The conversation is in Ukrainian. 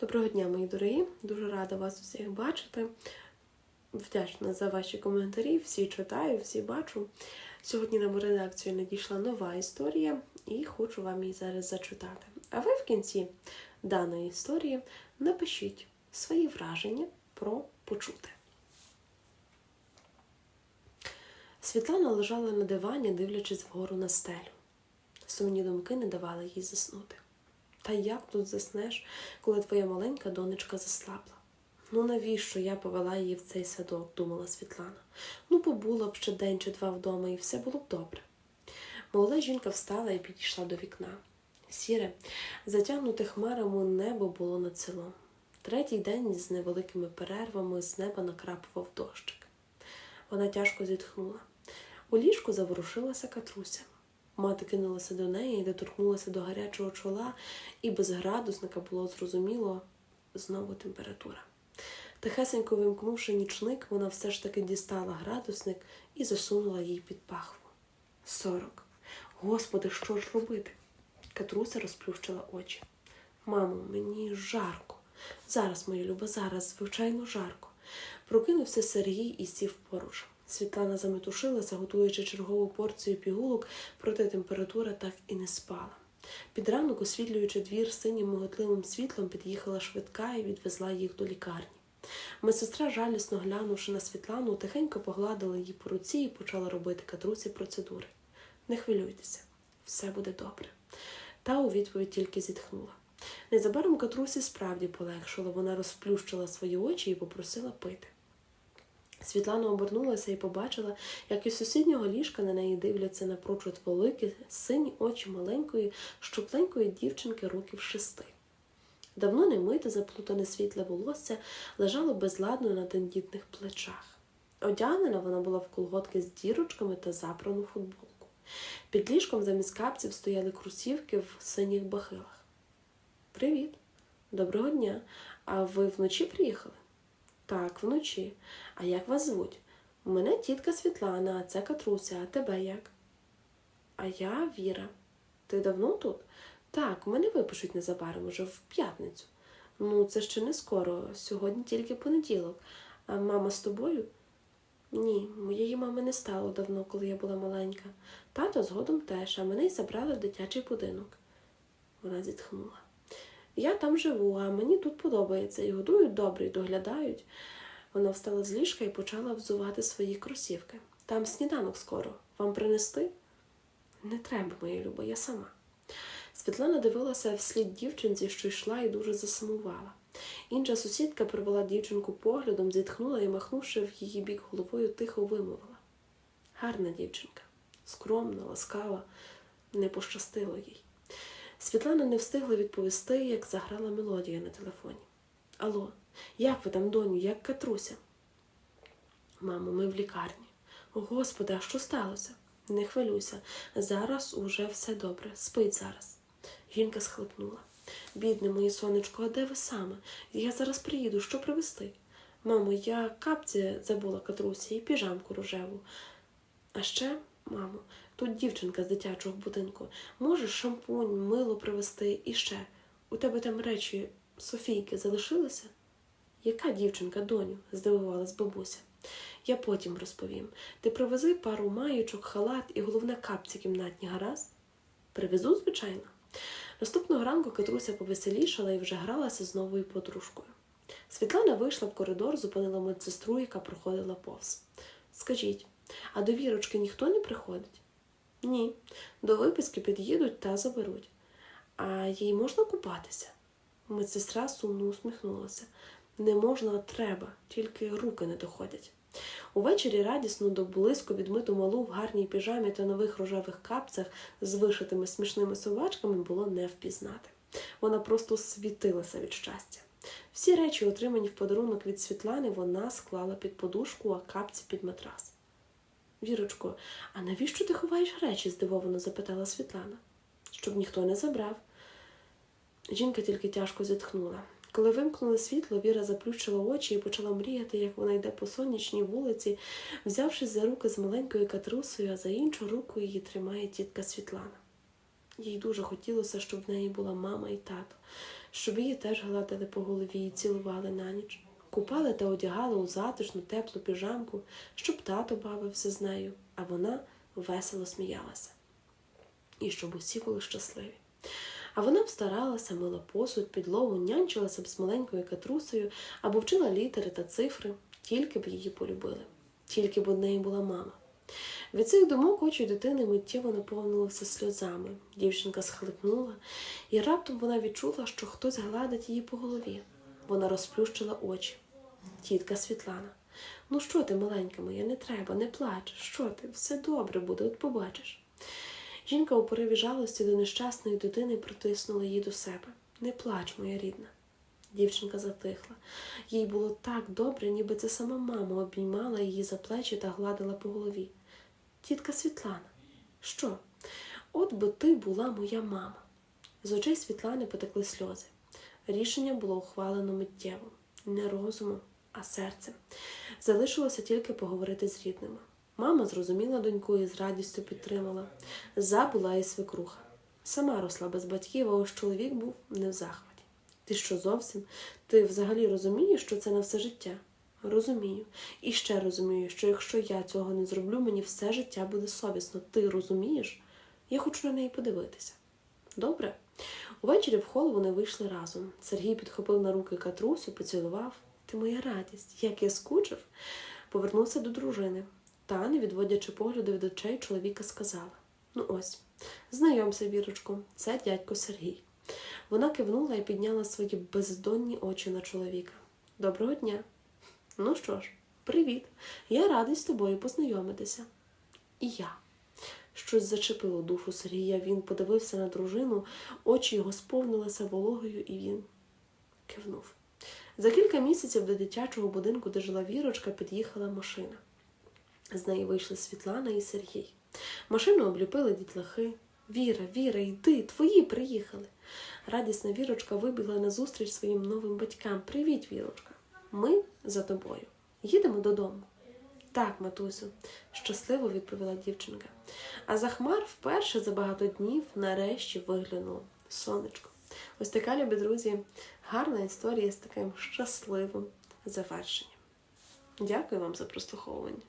Доброго дня, мої дорогі! Дуже рада вас усіх бачити. Вдячна за ваші коментарі, всі читаю, всі бачу. Сьогодні нам у редакцію надійшла нова історія і хочу вам її зараз зачитати. А ви в кінці даної історії напишіть свої враження про почуте. Світлана лежала на дивані, дивлячись вгору на стелю. Сумні думки не давали їй заснути. Та як тут заснеш, коли твоя маленька донечка заслабла? Ну навіщо я повела її в цей садок, думала Світлана. Ну, побула б ще день чи два вдома, і все було б добре. Молода жінка встала і підійшла до вікна. Сіре, затягнуте хмарами небо було над селом. Третій день з невеликими перервами з неба накрапував дощик. Вона тяжко зітхнула. У ліжку заворушилася катруся. Мати кинулася до неї доторкнулася до гарячого чола, і без градусника було зрозуміло знову температура. Тихесенько вимкнувши нічник, вона все ж таки дістала градусник і засунула їй під пахву. Сорок. Господи, що ж робити? Катруся розплющила очі. Мамо, мені жарко. Зараз, моя люба, зараз, звичайно, жарко. Прокинувся Сергій і сів поруч. Світлана заметушилася, готуючи чергову порцію пігулок, проте температура так і не спала. Під ранок, освітлюючи двір синім миготливим світлом, під'їхала швидка і відвезла їх до лікарні. Медсестра, жалісно глянувши на Світлану, тихенько погладила її по руці і почала робити катрусі процедури. Не хвилюйтеся, все буде добре. Та у відповідь тільки зітхнула. Незабаром катрусі справді полегшило, вона розплющила свої очі і попросила пити. Світлана обернулася і побачила, як із сусіднього ліжка на неї дивляться напрочуд великі, сині очі маленької, щупленької дівчинки років шести. Давно не мите, заплутане світле волосся лежало безладно на тендітних плечах. Одягнена вона була в колготки з дірочками та запрану футболку. Під ліжком замість капців стояли кросівки в синіх бахилах. Привіт, доброго дня. А ви вночі приїхали? Так, вночі. А як вас звуть? Мене тітка Світлана, а це Катруся, а тебе як? А я Віра. Ти давно тут? Так, мене випишуть незабаром уже в п'ятницю. Ну, це ще не скоро, сьогодні тільки понеділок. А мама з тобою? Ні, моєї мами не стало давно, коли я була маленька. Тато згодом теж, а мене й забрали в дитячий будинок. Вона зітхнула. Я там живу, а мені тут подобається. І годують добре, і доглядають. Вона встала з ліжка і почала взувати свої кросівки. Там сніданок скоро. Вам принести? Не треба, моя люба, я сама. Світлана дивилася вслід дівчинці, що йшла, і дуже засумувала. Інша сусідка привела дівчинку поглядом, зітхнула і, махнувши в її бік головою, тихо вимовила. Гарна дівчинка, скромна, ласкава, не пощастило їй. Світлана не встигла відповісти, як заграла мелодія на телефоні. Алло, як ви там, доню, як Катруся? Мамо, ми в лікарні. О, Господи, а що сталося? Не хвилюйся, зараз уже все добре. Спить зараз. Жінка схлипнула. Бідне моє сонечко, а де ви саме? Я зараз приїду, що привезти? Мамо, я капці забула Катрусі і піжамку рожеву. А ще, мамо, тут дівчинка з дитячого будинку. Можеш шампунь, мило привезти і ще. У тебе там речі Софійки залишилися? Яка дівчинка, доню? здивувалась бабуся. Я потім розповім. Ти привези пару маєчок, халат і головне капці кімнатні, гаразд? Привезу, звичайно. Наступного ранку Катруся повеселішала і вже гралася з новою подружкою. Світлана вийшла в коридор, зупинила медсестру, яка проходила повз. Скажіть, а до вірочки ніхто не приходить? Ні. До виписки під'їдуть та заберуть. А їй можна купатися? Медсестра сумно усміхнулася. Не можна, а треба, тільки руки не доходять. Увечері радісно до близько відмиту малу в гарній піжамі та нових рожевих капцях з вишитими смішними собачками було не впізнати. Вона просто світилася від щастя. Всі речі, отримані в подарунок від Світлани, вона склала під подушку, а капці під матрас. Вірочко, а навіщо ти ховаєш речі? здивовано запитала Світлана. Щоб ніхто не забрав. Жінка тільки тяжко зітхнула. Коли вимкнули світло, Віра заплющила очі і почала мріяти, як вона йде по сонячній вулиці, взявшись за руки з маленькою катрусою, а за іншу руку її тримає тітка Світлана. Їй дуже хотілося, щоб в неї була мама і тато, щоб її теж гладили по голові і цілували на ніч. Купали та одягали у затишну теплу піжамку, щоб тато бавився з нею, а вона весело сміялася. І щоб усі були щасливі. А вона б старалася, мила посуд, підлогу, нянчилася б з маленькою катрусею або вчила літери та цифри, тільки б її полюбили, тільки б у неї була мама. Від цих думок очі дитини миттєво наповнилися сльозами. Дівчинка схлипнула, і раптом вона відчула, що хтось гладить її по голові. Вона розплющила очі. Тітка Світлана. Ну що ти, маленька моя, не треба, не плач. Що ти? Все добре буде, от побачиш. Жінка у пориві жалості до нещасної дитини притиснула її до себе. Не плач, моя рідна. Дівчинка затихла. Їй було так добре, ніби це сама мама обіймала її за плечі та гладила по голові. Тітка Світлана, що? От би ти була моя мама. З очей Світлани потекли сльози. Рішення було ухвалено миттєво, не розумом, а серцем. Залишилося тільки поговорити з рідними. Мама зрозуміла доньку і з радістю підтримала. За була і свекруха. Сама росла без батьків, а ось чоловік був не в захваті. Ти що зовсім? Ти взагалі розумієш, що це на все життя? Розумію. І ще розумію, що якщо я цього не зроблю, мені все життя буде совісно. Ти розумієш? Я хочу на неї подивитися. Добре. Увечері в хол вони вийшли разом. Сергій підхопив на руки Катрусю, поцілував. Ти моя радість, як я скучив. Повернувся до дружини. Та, не відводячи погляду від очей, чоловіка сказала: Ну ось, знайомся, Вірочко, це дядько Сергій. Вона кивнула і підняла свої бездонні очі на чоловіка. Доброго дня. Ну що ж, привіт. Я радий з тобою познайомитися. І я. Щось зачепило душу Сергія. Він подивився на дружину, очі його сповнилися вологою, і він кивнув. За кілька місяців до дитячого будинку, де жила Вірочка, під'їхала машина. З неї вийшли Світлана і Сергій. Машину обліпили дітлахи. Віра, Віра, йди, твої приїхали. Радісна Вірочка вибігла назустріч своїм новим батькам. Привіт, Вірочка. Ми за тобою. Їдемо додому. Так, матусю, щасливо відповіла дівчинка. А за хмар вперше за багато днів нарешті виглянуло сонечко. Ось така, любі друзі, гарна історія з таким щасливим завершенням. Дякую вам за прослуховування.